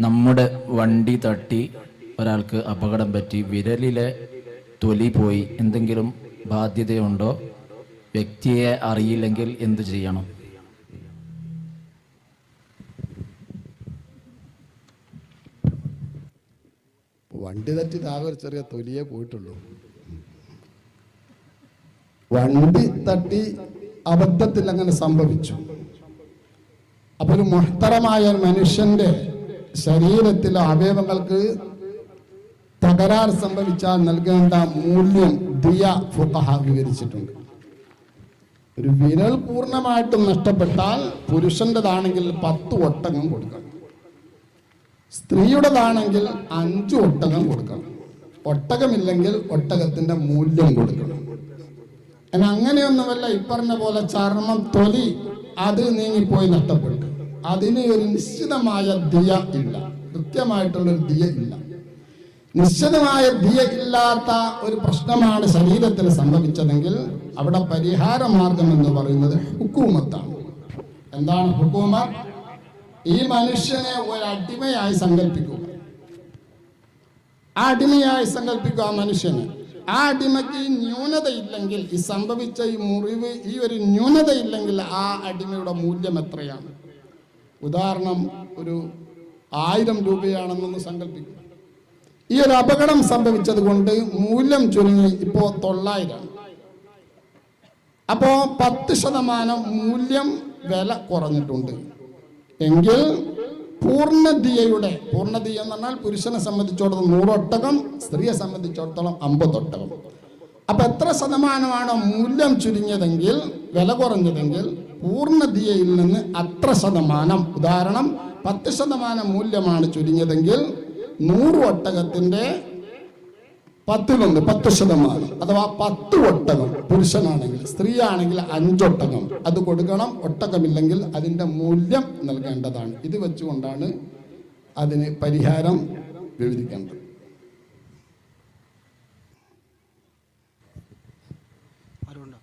നമ്മുടെ വണ്ടി തട്ടി ഒരാൾക്ക് അപകടം പറ്റി വിരലിലെ തൊലി പോയി. എന്തെങ്കിലും ബാധ്യതയുണ്ടോ? വ്യക്തിയെ അറിയില്ലെങ്കിൽ എന്തു ചെയ്യണം? വണ്ടി തട്ടി ആകെ ഒരു ചെറിയ തൊലിയെ പോയിട്ടുള്ളൂ. വണ്ടി തട്ടി അബദ്ധത്തിൽ അങ്ങനെ സംഭവിച്ചു. അപ്പൊ ഒരു മഹത്തരമായ മനുഷ്യന്റെ ശരീരത്തിലെ അവയവങ്ങൾക്ക് തകരാർ സംഭവിച്ചാൽ നൽകേണ്ട മൂല്യം ദിയ ഫുഹ വിവരിച്ചിട്ടുണ്ട്. ഒരു വിരൽ പൂർണമായിട്ടും നഷ്ടപ്പെട്ടാൽ പുരുഷന്റേതാണെങ്കിൽ പത്ത് ഒട്ടകം കൊടുക്കണം. സ്ത്രീയുടേതാണെങ്കിൽ അഞ്ച് ഒട്ടകം കൊടുക്കണം. ഒട്ടകമില്ലെങ്കിൽ ഒട്ടകത്തിന്റെ മൂല്യം കൊടുക്കണം. അങ്ങനെയൊന്നുമല്ല ഇപ്പറഞ്ഞ പോലെ ചർമ്മം തൊലി അത് നീങ്ങിപ്പോയി നഷ്ടപ്പെട്ടു. അതിന് ഒരു നിശ്ചിതമായ ദിയ ഇല്ല. കൃത്യമായിട്ടുള്ളൊരു ദിയ ഇല്ല. നിശ്ചിതമായ ദിയ ഇല്ലാത്ത ഒരു പ്രശ്നമാണ് ശരീരത്തിൽ സംഭവിച്ചതെങ്കിൽ അവിടെ പരിഹാര മാർഗം എന്ന് പറയുന്നത് ഹുക്കൂമത്താണ്. എന്താണ് ഹുക്കൂമ? ഈ മനുഷ്യനെ ഒരു അടിമയായി സങ്കല്പിക്കുക. ആ അടിമയായി സങ്കല്പിക്കുക ആ മനുഷ്യനെ. ആ അടിമയ്ക്ക് ഈ ന്യൂനതയില്ലെങ്കിൽ ഈ സംഭവിച്ച ഈ മുറിവ് ഈ ഒരു ന്യൂനതയില്ലെങ്കിൽ ആ അടിമയുടെ മൂല്യം എത്രയാണ്? ഉദാഹരണം ഒരു ആയിരം രൂപയാണെന്നൊന്ന് സങ്കല്പിക്കുക. ഈ ഒരു അപകടം സംഭവിച്ചത് കൊണ്ട് മൂല്യം ചുരുങ്ങി ഇപ്പോൾ തൊള്ളായിരം. അപ്പോൾ പത്ത് ശതമാനം മൂല്യം വില കുറഞ്ഞിട്ടുണ്ട്. എങ്കിൽ പൂർണതിയയുടെ പൂർണദിയ എന്ന് പറഞ്ഞാൽ പുരുഷനെ സംബന്ധിച്ചിടത്തോളം നൂറൊട്ടകം സ്ത്രീയെ സംബന്ധിച്ചിടത്തോളം അമ്പതൊട്ടകം. അപ്പൊ എത്ര ശതമാനമാണോ മൂല്യം ചുരുങ്ങിയതെങ്കിൽ വില കുറഞ്ഞതെങ്കിൽ പൂർണതയിൽ നിന്ന് അത്ര ശതമാനം ഉദാഹരണം പത്ത് ശതമാനം മൂല്യമാണ് ചുരുങ്ങിയതെങ്കിൽ നൂറ് ഒട്ടകത്തിന്റെ പത്തിലൊന്ന് പത്ത് ശതമാനം അഥവാ പത്ത് ഒട്ടകം പുരുഷനാണെങ്കിൽ സ്ത്രീയാണെങ്കിൽ അഞ്ചൊട്ടകം അത് കൊടുക്കണം. ഒട്ടകമില്ലെങ്കിൽ അതിന്റെ മൂല്യം നൽകേണ്ടതാണ്. ഇത് വെച്ചുകൊണ്ടാണ് അതിന് പരിഹാരം വിവരിക്കേണ്ടത്. ആരുണ്ടോ?